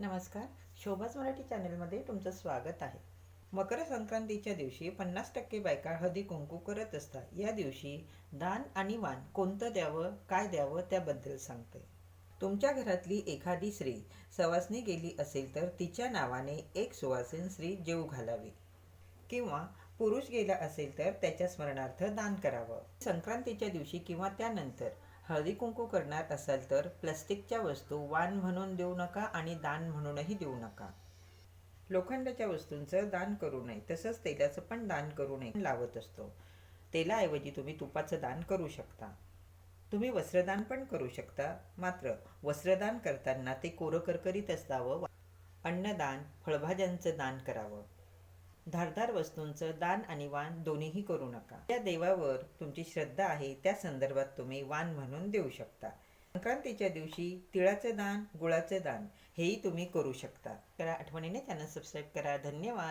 नमस्कार. शोभाच मराठी चॅनलमध्ये तुमचं स्वागत आहे. मकर संक्रांतीच्या दिवशी पन्नास टक्के बायका हळदी कुंकू करत असतात. या दिवशी दान आणि वाण कोणतं द्यावं काय द्यावं त्याबद्दल सांगते. तुमच्या घरातली एखादी स्त्री सवासनी गेली असेल तर तिच्या नावाने एक सुवासीन स्त्री जेव घालावी. किंवा पुरुष गेला असेल तर त्याच्या स्मरणार्थ दान करावं. संक्रांतीच्या दिवशी किंवा त्यानंतर हळदी कुंकू करणार असाल तर प्लास्टिकच्या वस्तू वाण म्हणून देऊ नका आणि दान म्हणूनही देऊ नका. लोखंडाच्या वस्तूंचं दान करू नये तसंच तेलाचं पण दान करू नये लावत असतो. तेलाऐवजी तुम्ही तुपाचं दान करू शकता. तुम्ही वस्त्रदान पण करू शकता मात्र वस्त्रदान करताना ते कोरं करकरीत असावं अन्नदान फळभाज्यांचं दान करावं. धारदार वस्तूंचं दान आणि वाण दोन्हीही करू नका. त्या देवावर तुमची श्रद्धा आहे त्या संदर्भात तुम्ही वाण म्हणून देऊ शकता. संक्रांतीच्या दिवशी तिळाचं दान गुळाचं दान हेही तुम्ही करू शकता. करा आठवणीने त्यांना सबस्क्राईब करा. धन्यवाद.